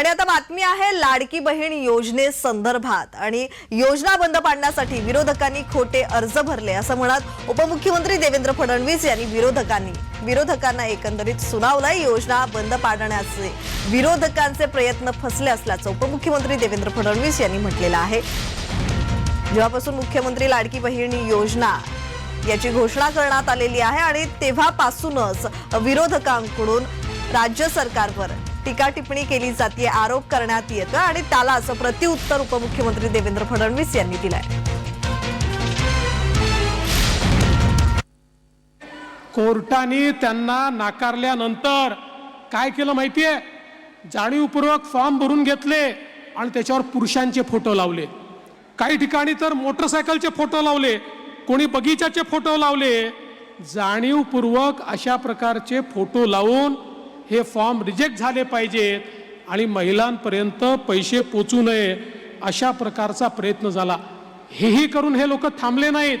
आणि आता बातमी आहे लाडकी बहीण योजनेसंदर्भात आणि योजना बंद पाडण्यासाठी विरोधकांनी खोटे अर्ज भरले असं म्हणत उपमुख्यमंत्री देवेंद्र फडणवीस यांनी विरोधकांनी विरोधकांना एकंदरीत सुनावलंय योजना बंद पाडण्याचे. विरोधकांचे प्रयत्न फसले असल्याचं उपमुख्यमंत्री देवेंद्र फडणवीस यांनी म्हटलेलं आहे. जेव्हापासून मुख्यमंत्री लाडकी बहीण योजना याची घोषणा करण्यात आलेली आहे आणि तेव्हापासूनच विरोधकांकडून राज्य सरकारवर टीका टिप्पणी केली जाते आरोप करण्यात येतो आणि त्याला असं प्रत्युत्तर उपमुख्यमंत्री देवेंद्र फडणवीस यांनी दिलंय. कोर्टाने त्यांना नाकारल्यानंतर काय केलं माहितीये? जाणीवपूर्वक फॉर्म भरून घेतले आणि त्याच्यावर पुरुषांचे फोटो लावले. काही ठिकाणी तर मोटरसायकलचे फोटो लावले कोणी बगीचाचे फोटो लावले. जाणीवपूर्वक अशा प्रकारचे फोटो लावून हे फॉर्म रिजेक्ट झाले पाहिजेत आणि महिलांपर्यंत पैसे पोचू नये अशा प्रकारचा प्रयत्न झाला. हेही करून हे लोक थांबले नाहीत.